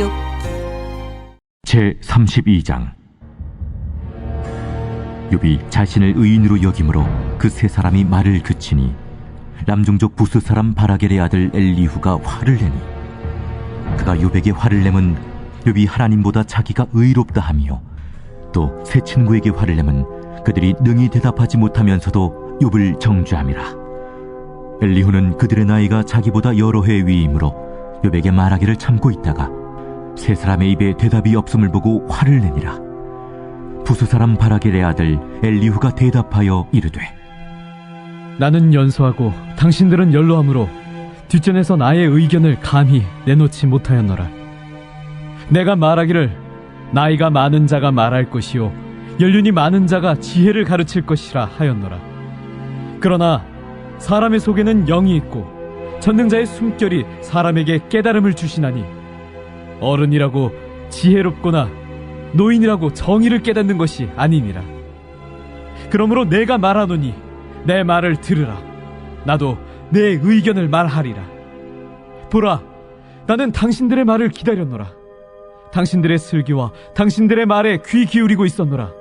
6제 32장. 욥이 자신을 의인으로 여김으로 그 세 사람이 말을 그치니 남종족 부스 사람 바라겔의 아들 엘리후가 화를 내니 그가 욥에게 화를 내면 욥이 하나님보다 자기가 의롭다 하며 또세 친구에게 화를 내면 그들이 능히 대답하지 못하면서도 욥을 정죄함이라. 엘리후는 그들의 나이가 자기보다 여러 해 위이므로 욥에게 말하기를 참고 있다가 세 사람의 입에 대답이 없음을 보고 화를 내니라. 부수 사람 바라겔의 아들 엘리후가 대답하여 이르되 나는 연소하고 당신들은 연로함으로 뒷전에서 나의 의견을 감히 내놓지 못하였노라. 내가 말하기를 나이가 많은 자가 말할 것이요 연륜이 많은 자가 지혜를 가르칠 것이라 하였노라. 그러나 사람의 속에는 영이 있고 전능자의 숨결이 사람에게 깨달음을 주시나니 어른이라고 지혜롭거나 노인이라고 정의를 깨닫는 것이 아니니라. 그러므로 내가 말하노니 내 말을 들으라. 나도 내 의견을 말하리라. 보라, 나는 당신들의 말을 기다렸노라. 당신들의 슬기와 당신들의 말에 귀 기울이고 있었노라.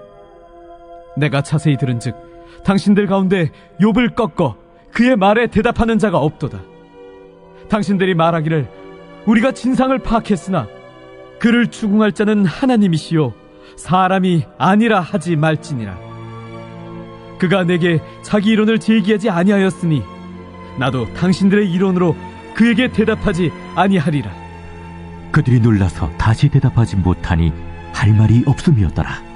내가 자세히 들은즉 당신들 가운데 욥을 꺾어 그의 말에 대답하는 자가 없도다. 당신들이 말하기를 우리가 진상을 파악했으나 그를 추궁할 자는 하나님이시요 사람이 아니라 하지 말지니라. 그가 내게 자기 이론을 제기하지 아니하였으니 나도 당신들의 이론으로 그에게 대답하지 아니하리라. 그들이 놀라서 다시 대답하지 못하니 할 말이 없음이었더라.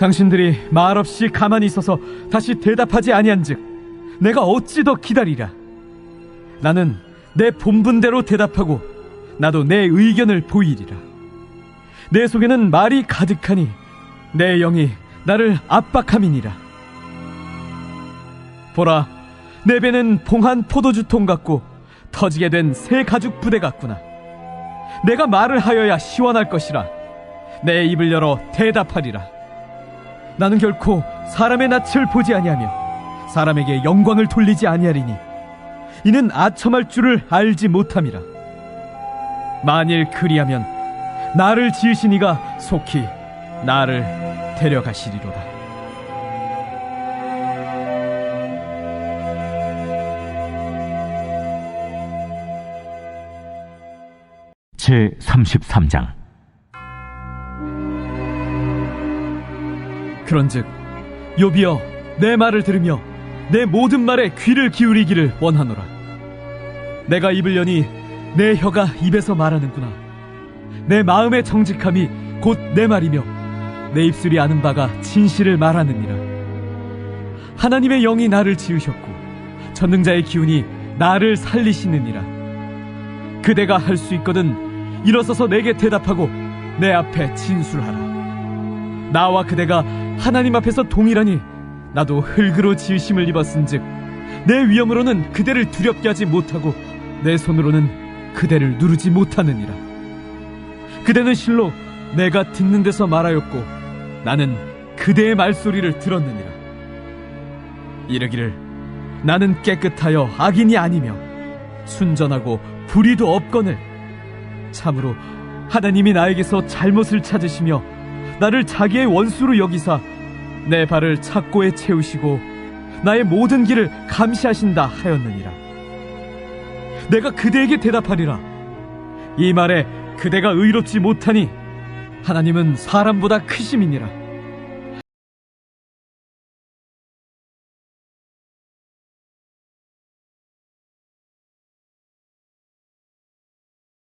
당신들이 말없이 가만히 있어서 다시 대답하지 아니한즉 내가 어찌 더 기다리랴. 나는 내 본분대로 대답하고 나도 내 의견을 보이리라. 내 속에는 말이 가득하니 내 영이 나를 압박함이니라. 보라, 내 배는 봉한 포도주 통 같고 터지게 된 새 가죽 부대 같구나. 내가 말을 하여야 시원할 것이라. 내 입을 열어 대답하리라. 나는 결코 사람의 낯을 보지 아니하며 사람에게 영광을 돌리지 아니하리니 이는 아첨할 줄을 알지 못함이라. 만일 그리하면 나를 지으신 이가 속히 나를 데려가시리로다. 제 33장 그런즉 요비여 내 말을 들으며 내 모든 말에 귀를 기울이기를 원하노라. 내가 입을 여니 내 혀가 입에서 말하는구나. 내 마음의 정직함이 곧 내 말이며 내 입술이 아는 바가 진실을 말하느니라. 하나님의 영이 나를 지으셨고 전능자의 기운이 나를 살리시느니라. 그대가 할 수 있거든 일어서서 내게 대답하고 내 앞에 진술하라. 나와 그대가 하나님 앞에서 동일하니 나도 흙으로 지으심을 입었은즉 내 위엄으로는 그대를 두렵게 하지 못하고 내 손으로는 그대를 누르지 못하느니라. 그대는 실로 내가 듣는 데서 말하였고 나는 그대의 말소리를 들었느니라. 이르기를 나는 깨끗하여 악인이 아니며 순전하고 불의도 없거늘 참으로 하나님이 나에게서 잘못을 찾으시며 나를 자기의 원수로 여기사 내 발을 착고에 채우시고 나의 모든 길을 감시하신다 하였느니라. 내가 그대에게 대답하리라. 이 말에 그대가 의롭지 못하니 하나님은 사람보다 크심이니라.